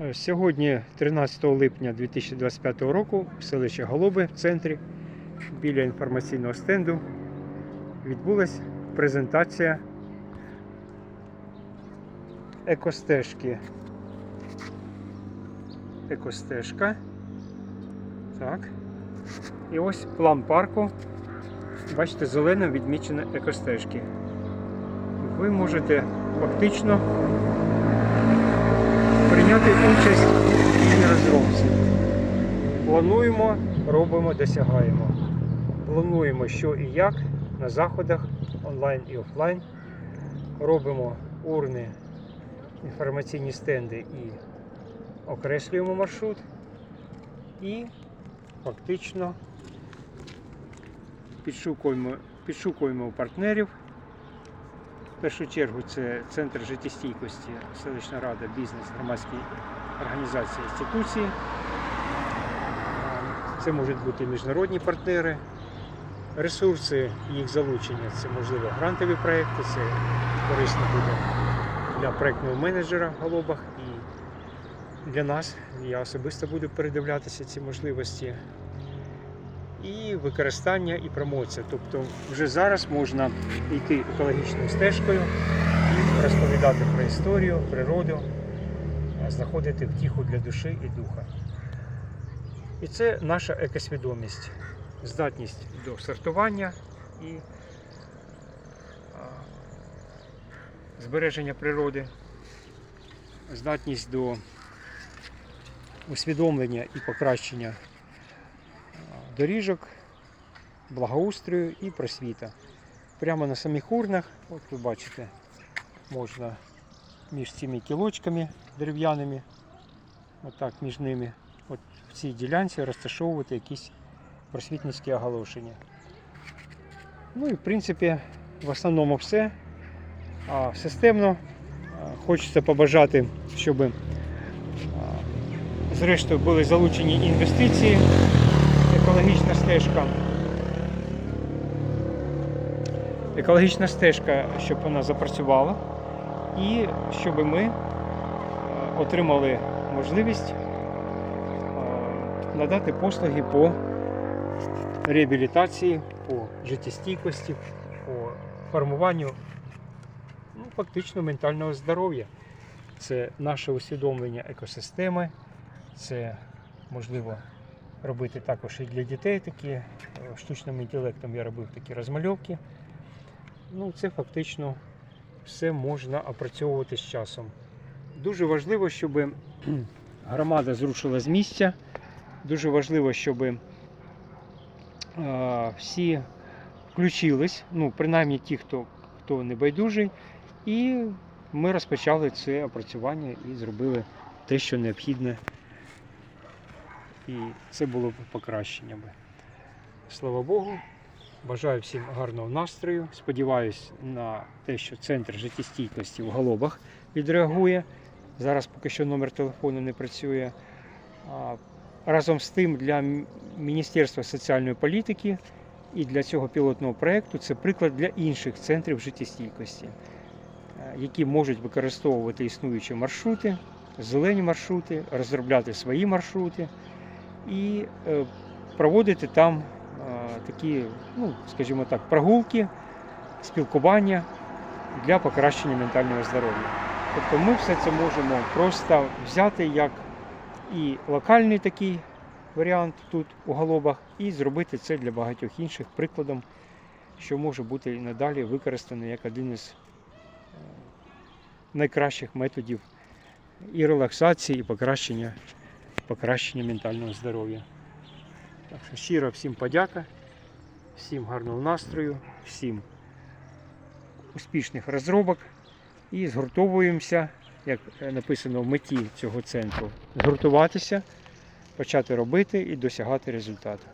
Е, Сьогодні, 13 липня 2025 року, в селищі Голуби в центрі біля інформаційного стенду відбулася презентація екостежки. Екостежка. Так. І ось план парку. Бачите, зеленим відмічено екостежки. Ви можете фактично прийняти участь в її розробці. Плануємо, робимо, досягаємо. Плануємо, що і як на заходах онлайн і офлайн. Робимо урни, інформаційні стенди і окреслюємо маршрут. І фактично підшукуємо, підшукуємо партнерів. В першу чергу це Центр життєстійкості, селищна рада, бізнес, громадські організації, інституції. Це можуть бути міжнародні партнери. Ресурси їх залучення це можливо грантові проекти, це корисно буде для проектного менеджера Голобах і для нас. Я особисто буду передивлятися ці можливості. І використання і промоція. Тобто вже зараз можна йти екологічною стежкою і розповідати про історію, природу, знаходити втіху для душі і духа. І це наша екосвідомість, здатність до сортування і збереження природи, здатність до усвідомлення і покращення доріжок, благоустрою і просвіта. Прямо на самих урнах, от ви бачите, можна між цими кілочками дерев'яними, отак між ними, от в цій ділянці розташовувати якісь просвітницькі оголошення. Ну і в принципі в основному все. А системно хочеться побажати, щоб зрештою були залучені інвестиції, екологічна стежка. Екологічна стежка, щоб вона запрацювала, і щоб ми е, отримали можливість е, надати послуги по реабілітації, по життєстійкості, по формуванню ну, фактично ментального здоров'я. Це наше усвідомлення екосистеми, це можливо робити також і для дітей такі. е, Штучним інтелектом я робив такі розмальовки. Ну, це фактично все можна опрацьовувати з часом. Дуже важливо, щоб громада зрушила з місця. Дуже важливо, щоб е, всі включились, ну, принаймні ті, хто, хто не байдужий, і ми розпочали це опрацювання і зробили те, що необхідне. І це було б покращення. Слава Богу. Бажаю всім гарного настрою. Сподіваюсь на те, що центр життєстійкості в Голобах відреагує. Зараз поки що номер телефону не працює. Разом з тим для Міністерства соціальної політики і для цього пілотного проєкту це приклад для інших центрів життєстійкості, е, які можуть використовувати існуючі маршрути, зелені маршрути, розробляти свої маршрути і е, проводити там е, такі, ну, скажімо так, прогулки, спілкування для покращення ментального здоров'я. Тобто ми все це можемо просто взяти як і локальний такий варіант тут у Голобах, і зробити це для багатьох інших прикладом, що може бути і надалі використано як один із е, найкращих методів і релаксації, і покращення, покращення ментального здоров'я. Так що щиро всім подяка, всім гарного настрою, всім успішних розробок і згуртовуємося, як написано в меті цього центру, згуртуватися, почати робити і досягати результату.